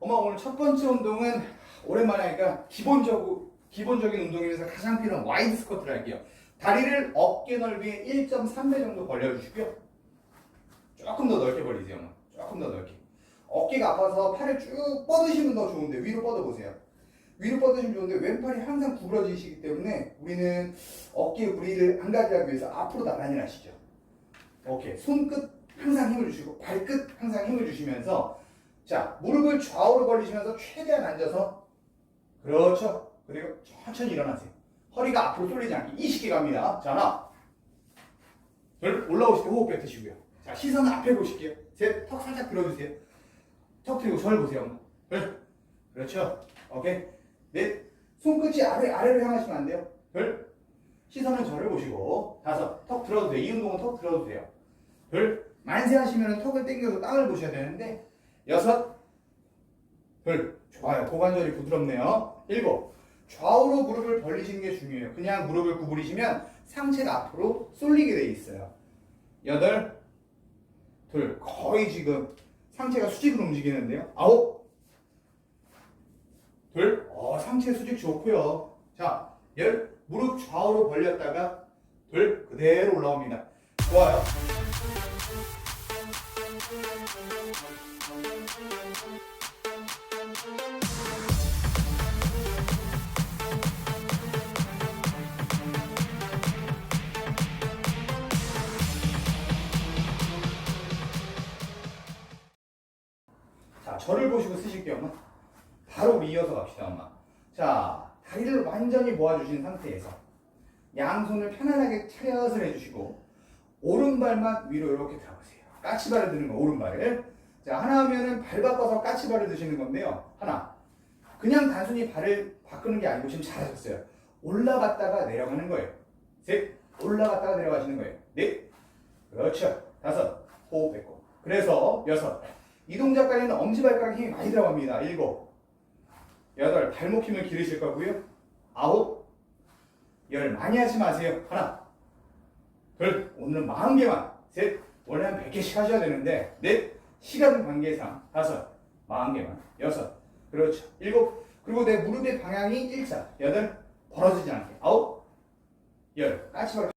엄마 오늘 첫 번째 운동은 오랜만에 하니까 기본적, 기본적인 운동이면서 가장 필요한 와이드 스쿼트를 할게요. 다리를 어깨 넓이의 1.3배 정도 벌려주시고요. 조금 더 넓게 벌리세요. 엄마. 조금 더 넓게. 어깨가 아파서 팔을 쭉 뻗으시면 더 좋은데 위로 뻗어보세요. 위로 뻗으시면 좋은데 왼팔이 항상 구부러지시기 때문에 우리는 어깨 부리를 안 가게 하기 위해서 앞으로 나란히 하시죠. 오케이. 손끝 항상 힘을 주시고 발끝 항상 힘을 주시면서 자 무릎을 좌우로 벌리시면서 최대한 앉아서 그렇죠. 그리고 천천히 일어나세요. 허리가 앞으로 쏠리지 않게 이식게 갑니다. 자 하나 둘 올라오실 때 호흡 뱉으시고요. 자 시선 앞에 보실게요. 셋 턱 살짝 들어주세요. 턱 들고 저를 보세요. 둘 그렇죠. 오케이 넷 손끝이 아래 아래로 향하시면 안 돼요. 둘 시선은 저를 보시고 다섯 턱 들어도 돼요. 이 운동은 턱 들어도 돼요. 둘 만세 하시면 턱을 당겨서 땅을 보셔야 되는데 여섯. 둘 좋아요. 고관절이 부드럽네요. 일곱. 좌우로 무릎을 벌리시는 게 중요해요. 그냥 무릎을 구부리시면 상체가 앞으로 쏠리게 돼 있어요. 여덟. 둘. 거의 지금 상체가 수직으로 움직이는데요. 아홉. 둘. 어, 상체 수직 좋고요. 자 열. 무릎 좌우로 벌렸다가 둘. 그대로 올라옵니다. 좋아요 자, 저를 보시고 쓰실게요, 엄마. 바로 이어서 갑시다, 엄마. 자, 다리를 완전히 모아주신 상태에서 양손을 편안하게 차렷을 해주시고 오른발만 위로 이렇게 들어보세요. 까치발을 드는 거, 오른발을. 자, 하나 하면은 발 바꿔서 까치발을 드시는 건데요. 하나. 그냥 단순히 발을 바꾸는 게 아니고 지금 잘하셨어요. 올라갔다가 내려가는 거예요. 셋. 올라갔다가 내려가시는 거예요. 넷. 그렇죠. 다섯. 호흡 뱉고. 그래서 여섯. 이 동작까지는 엄지발가락 힘이 많이 들어갑니다. 일곱, 여덟, 발목 힘을 기르실 거고요. 아홉, 열 많이 하지 마세요. 하나, 둘, 오늘은 40개만. 셋, 원래 한 100개씩 하셔야 되는데 넷, 시간 관계상 다섯, 40개만. 여섯, 그렇죠. 일곱, 그리고 내 무릎의 방향이 일자. 여덟, 벌어지지 않게. 아홉, 열, 까치발.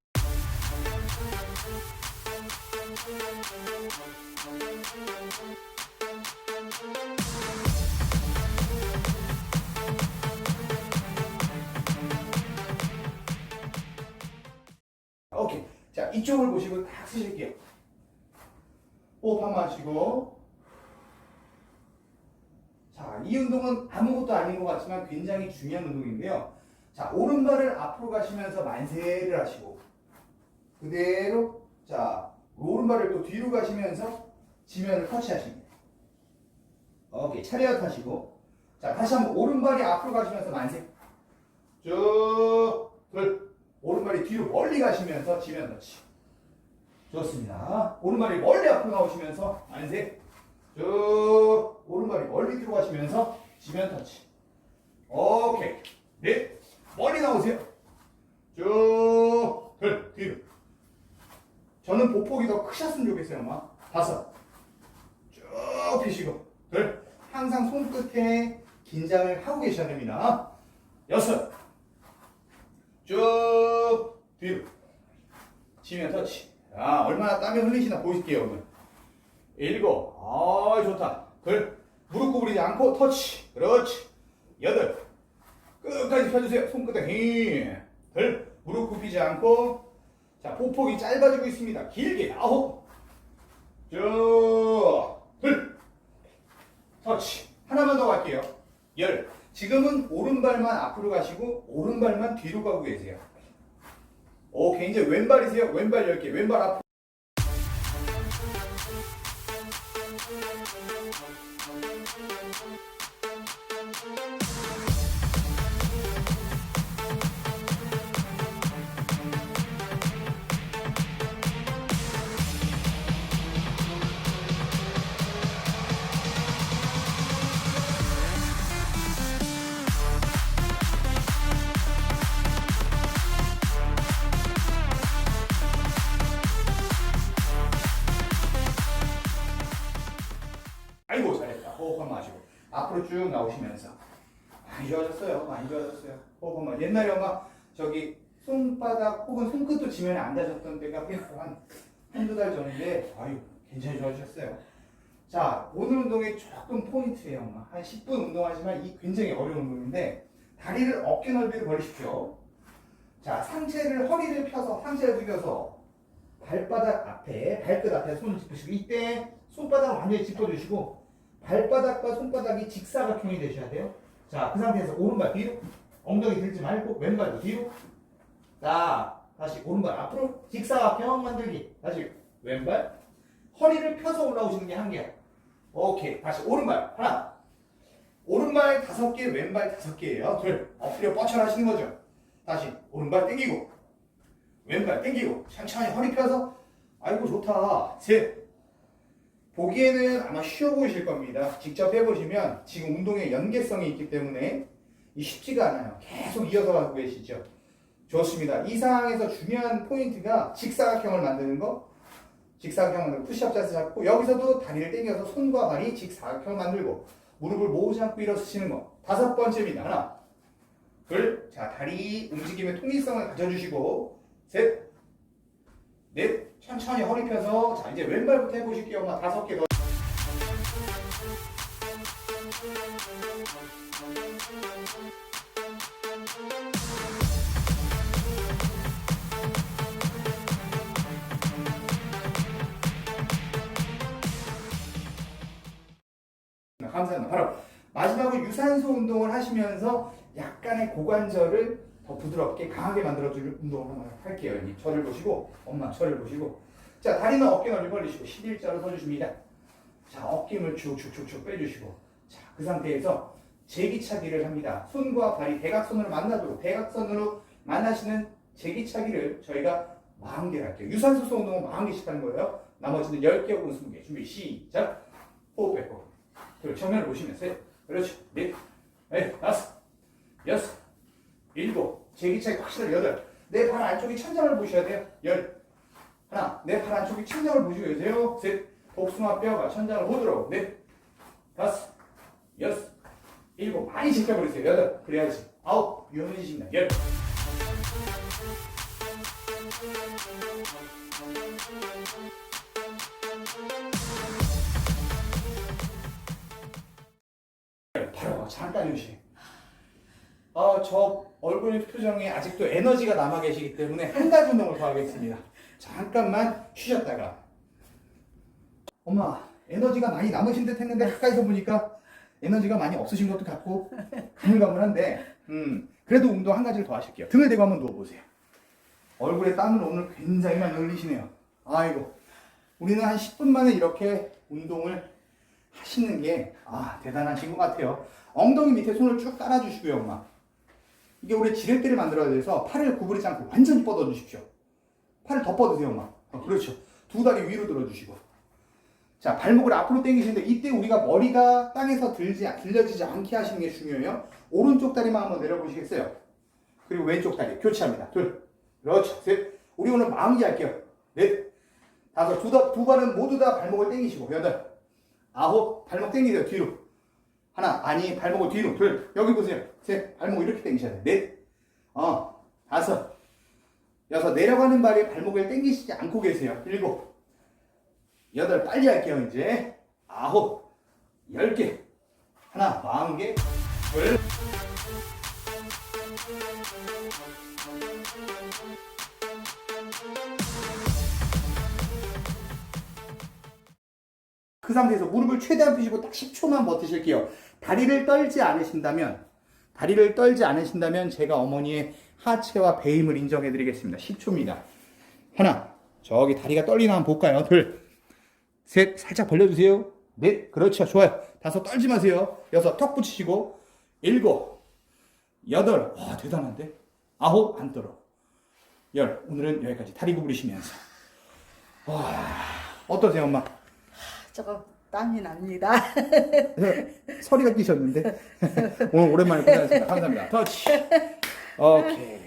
오케이. 자, 이쪽을 보시고 딱 쓰실게요. 호흡 한번 하시고. 자, 이 운동은 아무것도 아닌 것 같지만 굉장히 중요한 운동인데요. 자, 오른발을 앞으로 가시면서 만세를 하시고, 그대로, 자, 오른발을 또 뒤로 가시면서 지면을 터치하십니다. 오케이. 차렷 하시고, 자, 다시 한번 오른발이 앞으로 가시면서 만세. 쭉, 둘, 오른발이 뒤로 멀리 가시면서 지면 터치. 좋습니다. 오른발이 멀리 앞으로 나오시면서 안세. 쭉 오른발이 멀리 뒤로 가시면서 지면 터치. 오케이. 넷. 멀리 나오세요. 쭉. 둘. 뒤로. 저는 보폭이 더 크셨으면 좋겠어요, 엄마. 다섯. 쭉 펴시고. 둘. 항상 손끝에 긴장을 하고 계셔야 됩니다. 여섯. 쭉 뒤로 치면 터치 자 얼마나 땀이 흘리시나 보실게요 오늘 일곱. 아 좋다. 둘. 무릎 구부리지 않고 터치. 그렇지. 여덟. 끝까지 펴주세요. 손끝에 힘둘. 무릎 굽히지 않고. 자 보폭이 짧아지고 있습니다. 길게. 아홉. 쭉둘. 터치. 하나만 더 갈게요. 열. 지금은 오른발만 앞으로 가시고 오른발만 뒤로 가고 계세요. 오케이 이제 왼발이세요. 왼발 10개. 왼발 앞 으로 앞으로 쭉 나오시면서 많이 좋아졌어요. 많이 좋아졌어요. 어, 보면 옛날에 엄마 저기 손바닥 혹은 손끝도 지면에 안 닿으셨던 때가 한 한두 달 전인데 아유 굉장히 좋아지셨어요. 자 오늘 운동의 조금 포인트예요. 엄마. 한 10분 운동하지만 이 굉장히 어려운 운동인데 다리를 어깨 넓이로 벌리십시오. 자 상체를 허리를 펴서 상체를 숙여서 발바닥 앞에 발끝 앞에 손을 짚으시고 이때 손바닥을 완전히 짚어주시고 발바닥과 손바닥이 직사각형이 되셔야 돼요. 자, 그 상태에서 오른발 뒤로, 엉덩이 들지 말고 왼발도 뒤로. 자, 다시 오른발 앞으로 직사각형 만들기. 다시 왼발, 허리를 펴서 올라오시는 게 한 개야. 오케이, 다시 오른발 하나. 오른발 다섯 개, 왼발 다섯 개예요. 둘, 엎드려 뻗쳐하시는 거죠. 다시 오른발 당기고, 왼발 당기고, 천천히 허리 펴서. 아이고 좋다. 셋. 보기에는 아마 쉬워 보이실 겁니다. 직접 해보시면 지금 운동에 연계성이 있기 때문에 이 쉽지가 않아요. 계속 이어서 가고 계시죠. 좋습니다. 이 상황에서 중요한 포인트가 직사각형을 만드는 거. 직사각형 만들고 푸시업 자세 잡고 여기서도 다리를 당겨서 손과 발이 직사각형 만들고 무릎을 모으지 않고 일어서시는 거. 다섯 번째입니다. 하나, 둘, 자 다리 움직임의 통일성을 가져주시고 셋, 넷, 천천히 허리 펴서 자 이제 왼발부터 해보실게요. 엄마 다섯 개 더. 감사합니다. 바로 마지막으로 유산소 운동을 하시면서 약간의 고관절을 더 부드럽게 강하게 만들어줄 운동을 한번 할게요. 이 저를 보시고 엄마 저를 보시고 자 다리는 어깨 넓이 벌리시고 11자로 서주십니다. 자 어깨를 쭉쭉쭉쭉 빼주시고 자그 상태에서 제기차기를 합니다. 손과 발이 대각선으로 만나도록 대각선으로 만나시는 제기차기를 저희가 40개를 할게요. 유산소 운동은 40개씩 하는 거예요. 나머지는 10개 혹은 20개 준비 시작 호흡 빼고 그리고 정면을 보시면 셋 그렇죠 넷 넷, 다섯 여섯 일곱. 제기차기 확실하게 여덟. 내 발 안쪽이 천장을 보셔야 돼요. 열. 하나. 내 발 안쪽이 천장을 보시고 계세요. 셋. 복숭아 뼈가 천장을 보도록. 넷. 다섯. 여섯. 일곱. 많이 지켜버리세요. 여덟. 그래야지. 아홉. 유연해지십니다. 열. 바로 잠깐 휴식. 어, 저 얼굴 표정에 아직도 에너지가 남아 계시기 때문에 한 가지 운동을 더 하겠습니다. 잠깐만 쉬셨다가. 엄마, 에너지가 많이 남으신 듯 했는데 가까이서 보니까 에너지가 많이 없으신 것도 같고 가물가물한데, 음, 그래도 운동 한 가지를 더 하실게요. 등을 대고 한번 누워보세요. 얼굴에 땀을 오늘 굉장히 많이 흘리시네요. 아이고, 우리는 한 10분 만에 이렇게 운동을 하시는 게, 아, 대단하신 것 같아요. 엉덩이 밑에 손을 쭉 깔아주시고요, 엄마. 이게 우리 지렛대를 만들어야 돼서 팔을 구부리지 않고 완전히 뻗어 주십시오. 팔을 더 뻗으세요, 엄마. 어, 그렇죠. 두 다리 위로 들어주시고. 자, 발목을 앞으로 당기시는데 이때 우리가 머리가 땅에서 들지, 들려지지 않게 하시는 게 중요해요. 오른쪽 다리만 한번 내려보시겠어요? 그리고 왼쪽 다리 교체합니다. 둘. 그렇죠. 셋. 우리 오늘 마음 개 할게요. 넷. 다섯. 두, 다, 두 발은 모두 다 발목을 당기시고. 여덟. 아홉. 발목 당기세요. 뒤로. 하나. 아니, 발목을 뒤로. 둘. 여기 보세요. 셋. 발목 이렇게 당기셔야 돼. 넷. 어. 다섯. 여섯. 내려가는 발이 발목을 당기시지 않고 계세요. 일곱. 여덟. 빨리 할게요, 이제. 아홉. 열 개. 하나. 마흔 개. 둘. 그 상태에서 무릎을 최대한 펴시고 딱 10초만 버티실게요. 다리를 떨지 않으신다면, 다리를 떨지 않으신다면 제가 어머니의 하체와 배임을 인정해 드리겠습니다. 10초입니다. 하나, 저기 다리가 떨리나 한번 볼까요? 둘, 셋, 살짝 벌려주세요. 넷, 그렇죠. 좋아요. 다섯, 떨지 마세요. 여섯, 턱 붙이시고, 일곱, 여덟, 와, 대단한데? 아홉, 안 떨어. 열, 오늘은 여기까지 다리 구부리시면서. 와, 어떠세요, 엄마? 조금 땀이 납니다. 서리가 끼셨는데 오늘 오랜만에 고생하셨습니다. 감사합니다. 터치. 오케이.